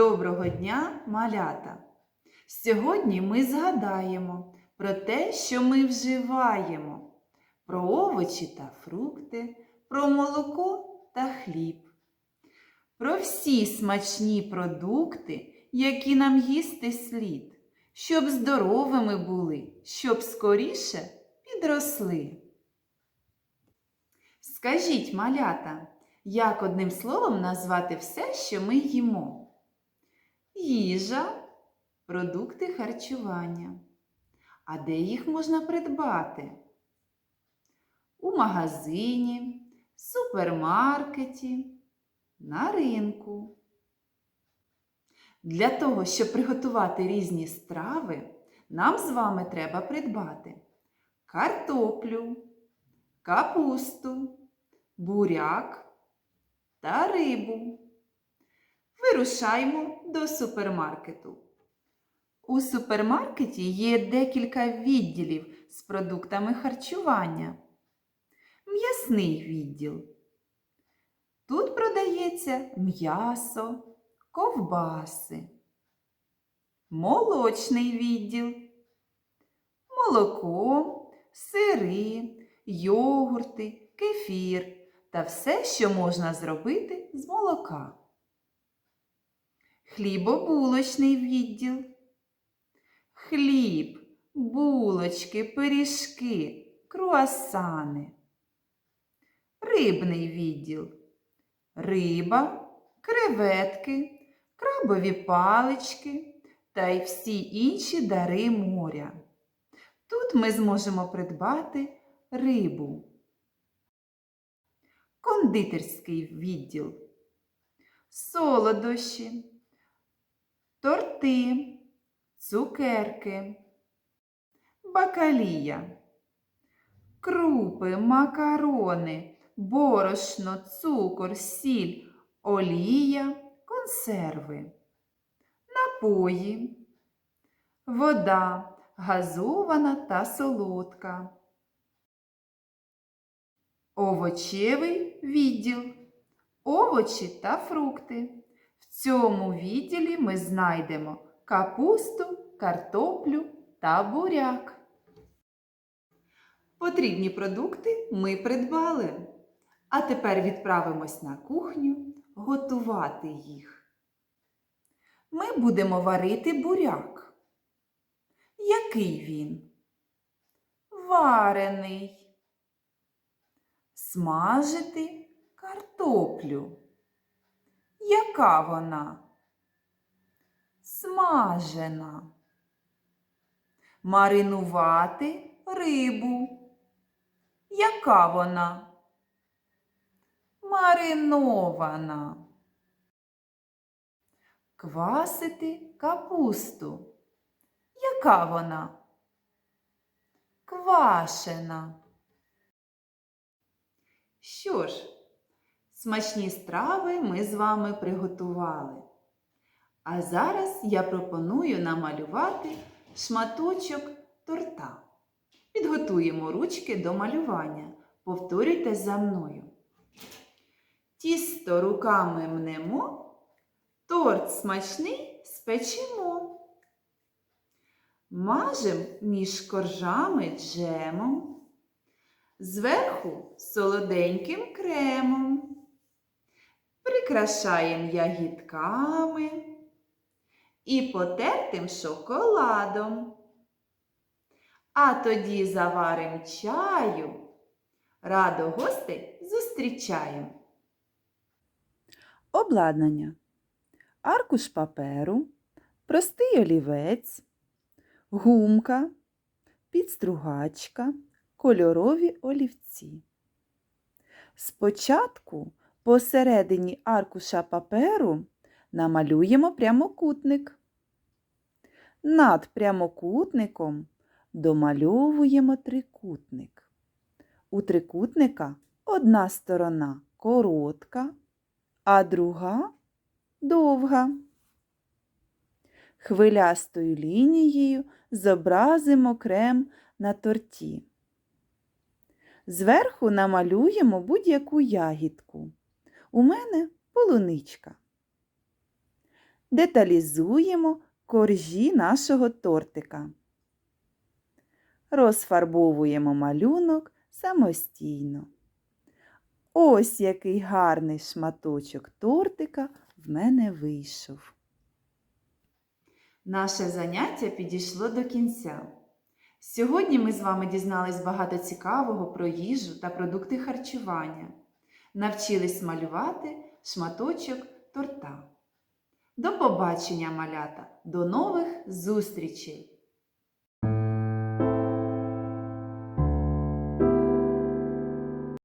Доброго дня, малята! Сьогодні ми згадаємо про те, що ми вживаємо, про овочі та фрукти, про молоко та хліб, про всі смачні продукти, які нам їсти слід, щоб здоровими були, щоб скоріше підросли. Скажіть, малята, як одним словом назвати все, що ми їмо? Їжа, продукти харчування. А де їх можна придбати? У магазині, супермаркеті, на ринку. Для того, щоб приготувати різні страви, нам з вами треба придбати картоплю, капусту, буряк та рибу. Вирушаємо до супермаркету. У супермаркеті є декілька відділів з продуктами харчування. М'ясний відділ. Тут продається м'ясо, ковбаси. Молочний відділ. Молоко, сири, йогурти, кефір та все, що можна зробити з молока. Хлібобулочний відділ. Хліб, булочки, пиріжки, круасани. Рибний відділ. Риба, креветки, крабові палички та й всі інші дари моря. Тут ми зможемо придбати рибу. Кондитерський відділ. Солодощі, торти, цукерки, бакалія, крупи, макарони, борошно, цукор, сіль, олія, консерви, напої, вода, газована та солодка. Овочевий відділ. Овочі та фрукти. Цьому відділі ми знайдемо капусту, картоплю та буряк. Потрібні продукти ми придбали. А тепер відправимось на кухню готувати їх. Ми будемо варити буряк. Який він? Варений. Смажити картоплю. Яка вона? Смажена. Маринувати рибу. Яка вона? Маринована. Квасити капусту. Яка вона? Квашена. Що ж, смачні страви ми з вами приготували. А зараз я пропоную намалювати шматочок торта. Підготуємо ручки до малювання. Повторюйте за мною. Тісто руками мнемо, торт смачний спечемо. Мажем між коржами джемом, зверху солоденьким кремом. Прикрашаємо ягідками і потертим шоколадом. А тоді заварим чаю. Радо гостей зустрічаємо. Обладнання. Аркуш паперу, простий олівець, гумка, підстругачка, кольорові олівці. Спочатку посередині аркуша паперу намалюємо прямокутник. Над прямокутником домальовуємо трикутник. У трикутника одна сторона коротка, а друга довга. Хвилястою лінією зобразимо крем на торті. Зверху намалюємо будь-яку ягідку. У мене полуничка. деталізуємо коржі нашого тортика. Розфарбовуємо малюнок самостійно. Ось який гарний шматочок тортика в мене вийшов. Наше заняття підійшло до кінця. Сьогодні ми з вами дізнались багато цікавого про їжу та продукти харчування. Навчились малювати шматочок торта. До побачення, малята! До нових зустрічей!